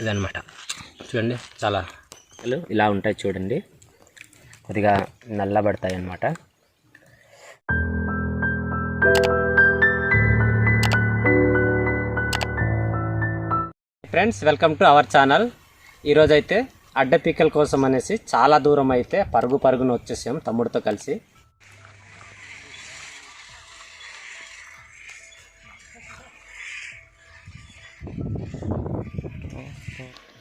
ఇదనమాట చూడండి చాలా ఇలా ఉంటాయి చూడండి. కొద్దిగా నల్లబడతాయి అన్నమాట friends welcome to our channel ఈరోజైతే అడ్డ పిక్కల కోసం అనేసి చాలా దూరం అయితే పరుగు పరుగున వచ్చేసాం తమ్ముడితో కలిసి. people.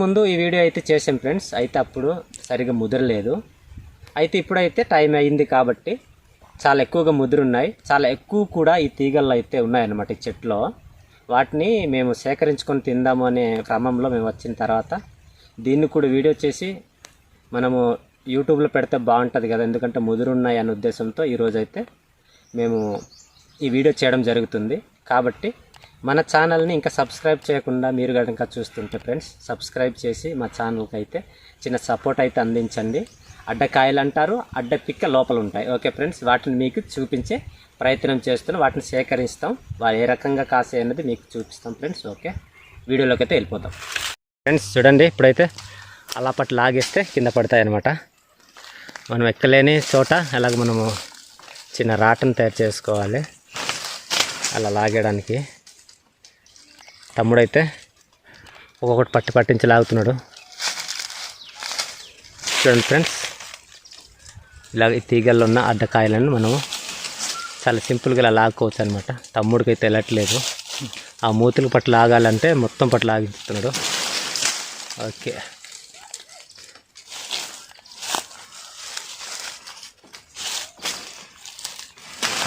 ముందు ఈ వీడియో అయితే చేసాం ఫ్రెండ్స్. అయితే అప్పుడు సరిగా ముదరలేదు. అయితే ఇప్పుడైతే టైం అయింది కాబట్టి చాలా ఎక్కువగా ముదురున్నాయి. చాలా ఎక్కువ కూడా ఈ తీగల్లో అయితే ఉన్నాయన్నమాట ఈ చెట్లో. వాటిని మేము సేకరించుకొని తిందాము అనే క్రమంలో మేము వచ్చిన తర్వాత దీన్ని కూడా వీడియో చేసి మనము యూట్యూబ్లో పెడితే బాగుంటుంది కదా ఎందుకంటే ముదురున్నాయి అనే ఉద్దేశంతో ఈరోజైతే మేము ఈ వీడియో చేయడం జరుగుతుంది. కాబట్టి మన ఛానల్ని ఇంకా సబ్స్క్రైబ్ చేయకుండా మీరు కనుక చూస్తుంటే ఫ్రెండ్స్ సబ్స్క్రైబ్ చేసి మా ఛానల్కి అయితే చిన్న సపోర్ట్ అయితే అందించండి. అడ్డకాయలు అంటారు అడ్డ పిక్క లోపల ఉంటాయి ఓకే ఫ్రెండ్స్ వాటిని మీకు చూపించే ప్రయత్నం చేస్తున్నాం వాటిని సేకరిస్తాం. వారు ఏ రకంగా కాసే అనేది మీకు చూపిస్తాం ఫ్రెండ్స్. ఓకే వీడియోలోకి అయితే వెళ్ళిపోతాం ఫ్రెండ్స్ చూడండి ఇప్పుడైతే అలా పట్టు లాగేస్తే కింద పడతాయి అనమాట మనం ఎక్కలేని చోట అలాగ మనము చిన్న రాటను తయారు చేసుకోవాలి. అలా లాగేయడానికి. తమ్ముడైతే ఒక్కొక్కటి పట్టి పట్టించి లాగుతున్నాడు. చూడండి ఫ్రెండ్స్ ఇలా ఈ తీగల్లో ఉన్న అడ్డకాయలను మనము చాలా సింపుల్గా ఇలా లాక్కోవచ్చు అనమాట తమ్ముడికి అయితే వెళ్ళట్లేదు ఆ మూతులు పట్టు లాగాలంటే మొత్తం పట్టు లాగిస్తున్నాడు ఓకే.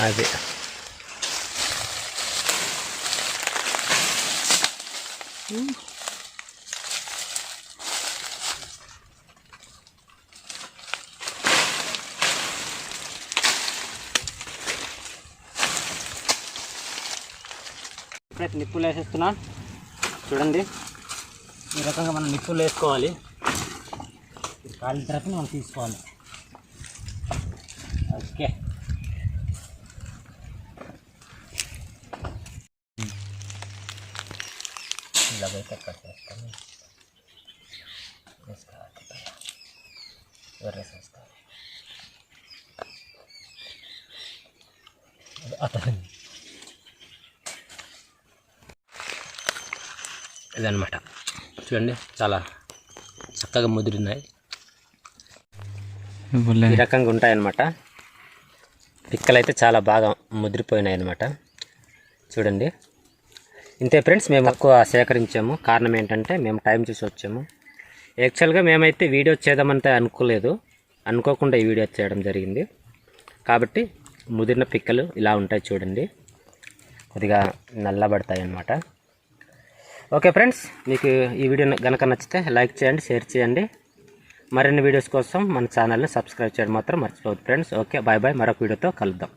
అది. ఇప్పుడైతే నిప్పులు వేసేస్తున్నా. చూడండి. ఈ రకంగా మనం నిప్పులు వేసుకోవాలి. కాలిన తర్వాత మనం తీసుకోవాలి. ఓకే. ఇలా అయితే కట్ చేస్తాను వేసుకోవాలి వేసేసుకోవాలి అతను ఇదనమాట చూడండి చాలా చక్కగా ముదిరినాయి. ఈ రకంగా ఉంటాయన్నమాట. పిక్కలు అయితే చాలా బాగా ముదిరిపోయినాయి అనమాట చూడండి ఇంతే ఫ్రెండ్స్ మేము ఎక్కువ సేకరించాము. కారణం ఏంటంటే మేము టైం చూసి వచ్చాము. యాక్చువల్గా మేమైతే వీడియో చేద్దామంటే అనుకోలేదు. అనుకోకుండా ఈ వీడియో చేయడం జరిగింది. కాబట్టి ముదిరిన పిక్కలు ఇలా ఉంటాయి చూడండి. కొద్దిగా నల్లబడతాయి అన్నమాట ఓకే ఫ్రెండ్స్ మీకు ఈ వీడియో కనుక నచ్చితే లైక్ చేయండి షేర్ చేయండి. మరిన్ని వీడియోస్ కోసం మన ఛానల్ని సబ్స్క్రైబ్ చేయడం మాత్రం మర్చిపోవద్దు ఫ్రెండ్స్ ఓకే బాయ్ బాయ్ మరొక వీడియోతో కలుద్దాం.